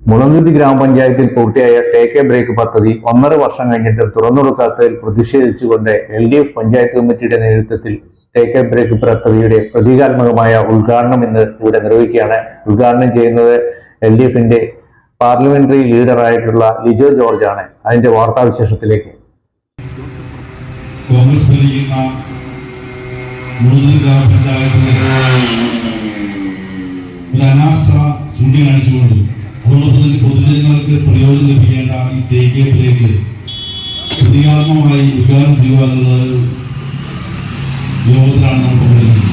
മുളന്തുരുത്തി ഗ്രാമപഞ്ചായത്തിൽ പൂർത്തിയായ take A break പദ്ധതി ഒന്നര വർഷം കഴിഞ്ഞിട്ട് തുറന്നുകൊടുക്കാത്തതിൽ പ്രതിഷേധിച്ചുകൊണ്ട് എൽ ഡി എഫ് പഞ്ചായത്ത് കമ്മിറ്റിയുടെ നേതൃത്വത്തിൽ ടേക്ക് എ ബ്രേക്ക് പദ്ധതിയുടെ പ്രതീകാത്മകമായ ഉദ്ഘാടനം ഇന്ന് ഇവിടെ നിർവഹിക്കുകയാണ്. ഉദ്ഘാടനം ചെയ്യുന്നത് എൽ ഡി എഫിന്റെ പാർലമെന്ററി ലീഡറായിട്ടുള്ള ലിജോ ജോർജ് ആണ്. അതിന്റെ വാർത്താവിശേഷത്തിലേക്ക്. കോൺഗ്രസ് അനാസ്ഥ ചൂണ്ടിക്കാണിച്ചുകൊണ്ട് തന്നെ പൊതുജനങ്ങൾക്ക് പ്രയോജനം ലഭിക്കേണ്ട ഈ ടേക്കേപ്പിലേക്ക് പ്രതികാത്മമായി ഉദ്ഘാടനം ചെയ്യുവാനുള്ള എന്നുള്ളത് യോഗത്തിലാണ് നമ്മൾ പങ്കെടുക്കുന്നത്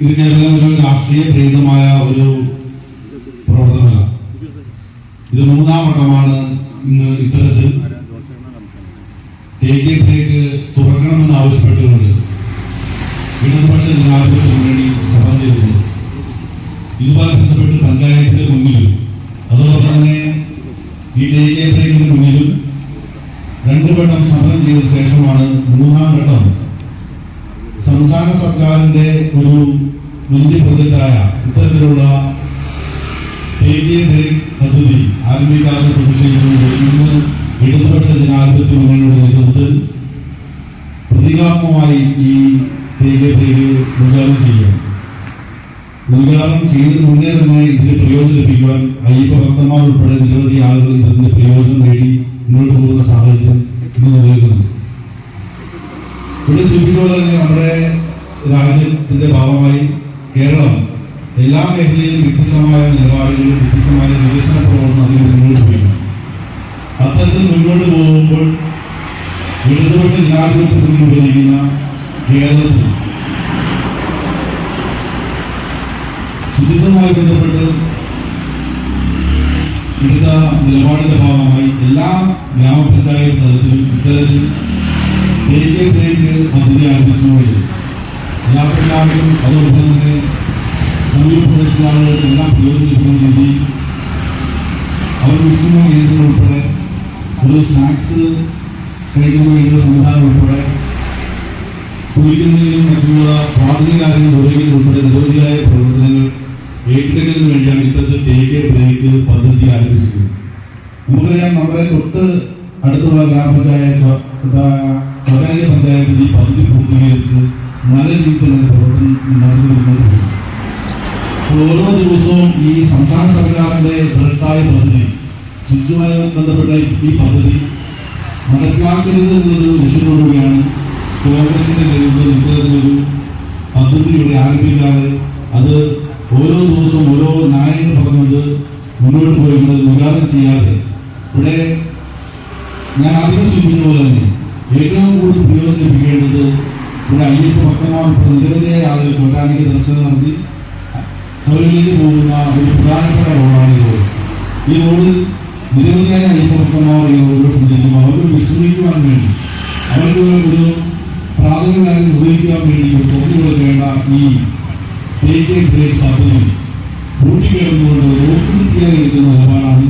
ഇത് കേവലം ഒരു രാഷ്ട്രീയ പ്രേരിതമായ ഒരു പ്രവർത്തനമല്ല. ഇത് മൂന്നാം വട്ടമാണ് ഇന്ന് ഇത്തരത്തിൽ തേക്കേപ്പിലേക്ക് തുറക്കണമെന്ന് ആവശ്യപ്പെട്ടുകൊണ്ട് ഇടതുപക്ഷ ജനാധിപത്യ മുന്നണി സമരം ചെയ്തിട്ടുണ്ട് ഇതുമായി ബന്ധപ്പെട്ട് പഞ്ചായത്തിന്റെ മുന്നിലും അതോടൊപ്പം തന്നെ ഈ തേക്കേപ്പിലേക്കിന്റെ മുന്നിലും രണ്ടു വട്ടം സമരം ചെയ്ത ശേഷമാണ് മൂന്നാം ഘട്ടം സംസ്ഥാന സർക്കാരിന്റെ ഒരു വലിയ പ്രൊജക്റ്റായ ഇത്തരത്തിലുള്ള പദ്ധതി ആരംഭിക്കാതെ പ്രതിഷേധിച്ചുകൊണ്ട് ഇന്ന് ഇടതുപക്ഷ ജനാധിപത്യ മുന്നണിയുടെ നേതൃത്വത്തിൽ പ്രതികാത്മമായി ഈ ദേശീയ ബ്രേക്ക് പ്രചാരണം ചെയ്യും ഉദ്ഘാടനം ചെയ്ത് മുന്നേ തന്നെ ഇതിന് പ്രയോജനം ലഭിക്കുവാൻ അയ്യപ്പ ഭക്തന്മാർ ഉൾപ്പെടെ നിരവധി ആളുകൾ ഇതിന്റെ പ്രയോജനം നേടി മുന്നോട്ട് പോകുന്ന സാഹചര്യം ഇന്ന് നിലനിൽക്കുന്നുണ്ട് ഇവിടെ സൂചിപ്പിച്ചതുപോലെ തന്നെ നമ്മുടെ രാജ്യത്തിന്റെ ഭാഗമായി കേരളം എല്ലാ മേഖലയിലും വ്യത്യസ്തമായ നിലപാടുകളിലും വ്യത്യസ്തമായ വികസന പ്രവർത്തനം അതിന് മുന്നോട്ട് പോയിരുന്നു അത്തരത്തിൽ മുന്നോട്ട് പോകുമ്പോൾ ഇടതുപക്ഷ ജനാധിപത്യത്തിൽ ഉപയോഗിക്കുന്ന കേരളത്തിൽ ശുചിത്വവുമായി ബന്ധപ്പെട്ട് എടുത്ത നിലപാടിന്റെ ഭാഗമായി എല്ലാ ഗ്രാമപഞ്ചായത്ത് തലത്തിലും ഇത്തരത്തിൽ ദേശീയ ബ്രേക്ക് പദ്ധതി ആരംഭിച്ചുകൊണ്ട് എല്ലാവർക്കും അതോടൊപ്പം തന്നെ സമീപ പ്രദേശത്തുള്ള ആളുകൾക്ക് എല്ലാം പ്രയോജനപ്പെടുന്ന രീതിയിൽ അവർ വിശ്രമ കേന്ദ്രങ്ങൾ ഉൾപ്പെടെ ഒരു സ്നാക്സ് കഴിക്കുന്ന വേണ്ടിയുള്ള സംവിധാനം ഉൾപ്പെടെ കുളിക്കുന്നതിനും മറ്റുള്ള പ്രാഥമിക കാര്യങ്ങൾ ഉൾപ്പെടെ നിരവധിയായ പ്രവർത്തനങ്ങൾ ഏറ്റെടുക്കുന്നതിന് വേണ്ടിയാണ് ഇത്തരത്തിൽ ടേക്ക് ബ്രേക്ക് പദ്ധതി ആരംഭിച്ചത് നമുക്കറിയാം നമ്മുടെ തൊട്ട് അടുത്തുള്ള ഗ്രാമപഞ്ചായത്ത് സ്വകാര്യ പഞ്ചായത്തിൽ ഈ പദ്ധതി പൂർത്തീകരിച്ച് നല്ല രീതിയിൽ തന്നെ പ്രവർത്തനം നടന്നു മുന്നോട്ട് പോകും. അപ്പോൾ ഓരോ ദിവസവും ഈ സംസ്ഥാന സർക്കാരിന്റെ ബൃഹത്തായ പദ്ധതി ശുചിത്വമായി ബന്ധപ്പെട്ട ഈ പദ്ധതി നടപ്പിലാക്കരുത് എന്നൊരു ലക്ഷ്യത്തോടുകൂടിയാണ് കോൺഗ്രസിന്റെ നേതൃത്വത്തിൽ ഇത്തരത്തിലൊരു പദ്ധതി ഇവിടെ ആരംഭിക്കാതെ അത് ഓരോ ദിവസവും ഓരോ നായകൻ പറഞ്ഞുകൊണ്ട് മുന്നോട്ട് പോയിരുന്നത് വികാരം ചെയ്യാതെ ഇവിടെ ഞാൻ ആദ്യം സൂചിപ്പിച്ച പോലെ തന്നെ ഏറ്റവും കൂടുതൽ പ്രയോജനം ലഭിക്കേണ്ടത് ഇവിടെ അയ്യപ്പ ഭക്തന്മാർ നിരവധിയായ ആളുകൾ ചോട്ടാനിക്ക് ദർശനം നടത്തി ശബരിമലയിലേക്ക് പോകുന്ന ഒരു പ്രധാനപ്പെട്ട റോഡാണ് ഈ റോഡ് ഈ റോഡിൽ നിരവധിയായ അയ്യപ്പ ഭക്തന്മാർ ഈ റോഡിൽ സഞ്ചരിക്കുമ്പോൾ അവർക്ക് വിശ്രമിക്കുവാൻ വേണ്ടി അവർക്ക് ഒരു പ്രാഥമിക കാര്യം നിർവഹിക്കുവാൻ വേണ്ടി തുറന്നു കൊടുക്കേണ്ട ഈ ടേക്ക് ബ്രേക്ക് പദ്ധതി കൂട്ടിക്കിടന്നുകൊണ്ട് റോഡ് ഇരിക്കുന്ന നിലപാടാണ്.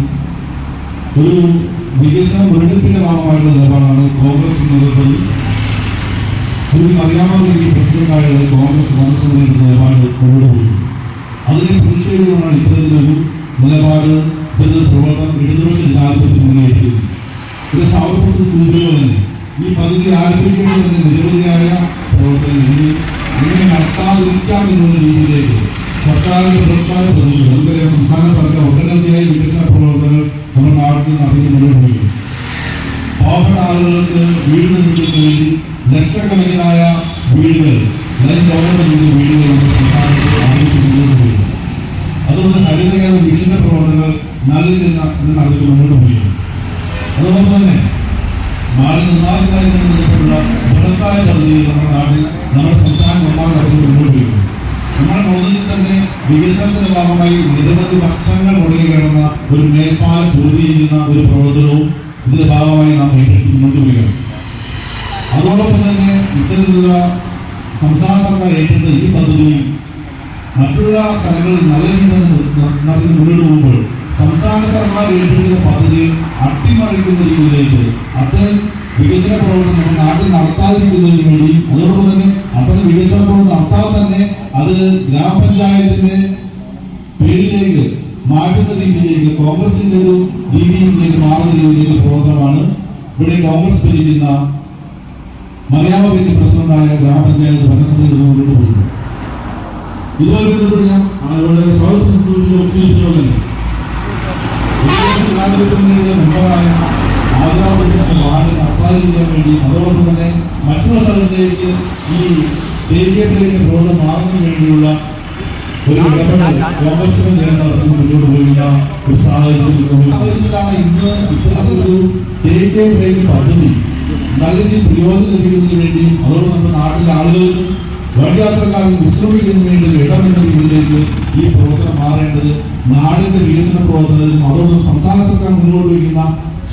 ഒരു വികസന മുരടിപ്പിന്റെ ഭാഗമായിട്ടുള്ള നിലപാടാണ് കോൺഗ്രസ് മറിയാമ്മ ഈ പ്രസിഡന്റായുള്ള കോൺഗ്രസ് ഭരണസമിതിയുടെ നിലപാട് മുന്നോട്ട് പോയി അതിനെ പ്രതിഷേധിച്ചുകൊണ്ടാണ് ഇത്തരത്തിലൊരു നിലപാട് ഇത്തരത്തിൽ പ്രവർത്തനം ഇടതുപക്ഷ ജനാധിപത്യം മുന്നേറ്റിയത് ഇത് സാവപ്രസം സൂചിപ്പിക്കുക തന്നെ. ഈ പദ്ധതി ആരംഭിക്കുമ്പോൾ തന്നെ നിരവധിയായ പ്രവർത്തനങ്ങൾ ഇത് ഇങ്ങനെ നടത്താതിരിക്കാം എന്നുള്ള രീതിയിലേക്ക് സർക്കാരിന്റെ ബൃഹത്തായ പദ്ധതികൾ നമുക്കറിയാം സംസ്ഥാന സർക്കാർ ഒട്ടനവധിയായ വികസന പ്രവർത്തനങ്ങൾ നമ്മുടെ നാട്ടിൽ നടത്തി മുന്നോട്ട് പോയി പാവപ്പെട്ട ആളുകൾക്ക് വീട് നിർമ്മിക്കുന്നതിന് വേണ്ടി ലക്ഷക്കണക്കിനായ വീടുകൾ ലൈൻ ഗവൺമെന്റ് ചെയ്ത വീടുകൾ നമ്മുടെ സംസ്ഥാനത്ത് ആരംഭിച്ച് മുന്നോട്ട് പോയി അതുകൊണ്ട് ഹരിതകേരള മിഷന്റെ പ്രവർത്തനങ്ങൾ നല്ല രീതിയിൽ നടത്തി മുന്നോട്ട് പോയി അതോടൊപ്പം തന്നെ നാട് നിർമ്മാണവുമായി ബന്ധപ്പെട്ടുള്ള ബൃഹത്തായ പദ്ധതികൾ നമ്മുടെ നാട്ടിൽ നമ്മുടെ സംസ്ഥാനം ഒന്നാമത് നടത്തി മുന്നോട്ട് പോയി നമ്മുടെ മോദിയിൽ തന്നെ വികസനത്തിന്റെ ഭാഗമായി നിരവധി വർഷങ്ങൾ മുടങ്ങി കിടന്ന ഒരു മേൽപ്പാലം പൂർത്തീകരിക്കുന്ന ഒരു പ്രവർത്തനവും ഇതിന്റെ ഭാഗമായി നാം ഏറ്റെടുത്ത് മുന്നോട്ട് പോവുകയാണ്. അതോടൊപ്പം തന്നെ ഇത്തരത്തിലുള്ള സംസ്ഥാന സർക്കാർ ഏറ്റെടുത്ത ഈ പദ്ധതി മറ്റുള്ള സ്ഥലങ്ങളിൽ നല്ല രീതിയിൽ നടത്തി മുന്നോട്ട് പോകുമ്പോൾ സംസ്ഥാന സർക്കാർ ഏറ്റെടുക്കുന്ന പദ്ധതി അട്ടിമറിക്കുന്ന രീതിയിലേക്ക് അത്തരം വികസന പ്രവർത്തനം നാട്ടിൽ നടത്താതിരിക്കുന്നതിന് വേണ്ടി അതോടൊപ്പം തന്നെ അത്തരം വികസന പ്രവർത്തനം നടത്താതെ തന്നെ അത് ഗ്രാമപഞ്ചായത്തിന്റെ പേരിലേക്ക് മാറ്റുന്ന രീതിയിലേക്ക് കോൺഗ്രസിന്റെ ഒരു രീതിയിലേക്ക് മാറുന്ന രീതിയിലേക്ക് പ്രവർത്തനമാണ് ഇവിടെ കോൺഗ്രസ് ഭരിക്കുന്ന മലയാള വ്യക്തി പ്രസിഡന്റായ ഗ്രാമപഞ്ചായത്ത് ഭരണസമിതി ഇതുപോലെ ഞാൻ അവരുടെ സ്വാതന്ത്ര്യം സൂചിപ്പിച്ചു തന്നെ. ജനാധിപത്യമുന്നണിയുടെ മെമ്പറായ ആദിവാസികളുടെ വാർഡ് അപ്ലൈ ചെയ്യാൻ വേണ്ടി അതോടൊപ്പം തന്നെ മറ്റുള്ള സ്ഥലത്തേക്ക് ഈ ദേശീയത്തിലേക്ക് പ്രവർത്തനം മാറുന്നതിന് വേണ്ടിയുള്ള ഒരു ഇടപെടൽ കോൺഗ്രസിനെ നേരിടുന്ന മുന്നോട്ട് പോകുന്ന ഒരു സാഹചര്യത്തിലാണ് ഇന്ന് ഇത്തരത്തിലൊരു ദേശീയ ബ്രേക്ക് പദ്ധതി നല്ല രീതിയിൽ പ്രയോജനം ലഭിക്കുന്നതിന് വേണ്ടി അതോടൊപ്പം നമ്മുടെ നാട്ടിലെ ആളുകൾക്കും വഴിയാത്രക്കാർക്ക് വിശ്രമിക്കുന്നതിന് വേണ്ടി ഒരു ഇടം എന്ന രീതിയിലേക്ക് ഈ പ്രവർത്തനം മാറേണ്ടത് നാടിന്റെ വികസന പ്രവർത്തനത്തിനും അതോടൊപ്പം സംസ്ഥാന സർക്കാർ മുന്നോട്ട് വയ്ക്കുന്ന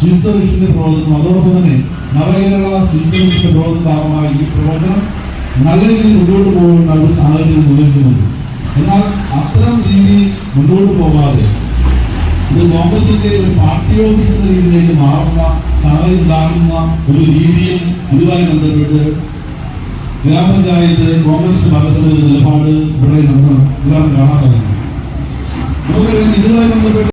ശുദ്ധ മിഷന്റെ പ്രവർത്തനം അതോടൊപ്പം തന്നെ നവകേരള ശുദ്ധ മിഷന്റെ പ്രവർത്തന ഭാഗമായി ഈ പ്രവർത്തനം നല്ല രീതിയിൽ മുന്നോട്ട് പോകേണ്ട ഒരു സാഹചര്യം നിലനിൽക്കുന്നുണ്ട്. എന്നാൽ അത്തരം രീതി മുന്നോട്ട് പോകാതെ ഇത് കോൺഗ്രസിന്റെ ഒരു പാർട്ടി ഓഫീസ് എന്ന രീതിയിലേക്ക് മാറുന്ന സാഹചര്യം ഉണ്ടാകുന്ന ഒരു രീതിയും ഇതുമായി ബന്ധപ്പെട്ട് ഗ്രാമപഞ്ചായത്ത് കോൺഗ്രസ് ഭരണസമിതി നിലപാട് ഇവിടെ നമ്മൾ എല്ലാവരും കാണാൻ സാധിക്കും. നമുക്കറിയാം ഇതുമായി ബന്ധപ്പെട്ട്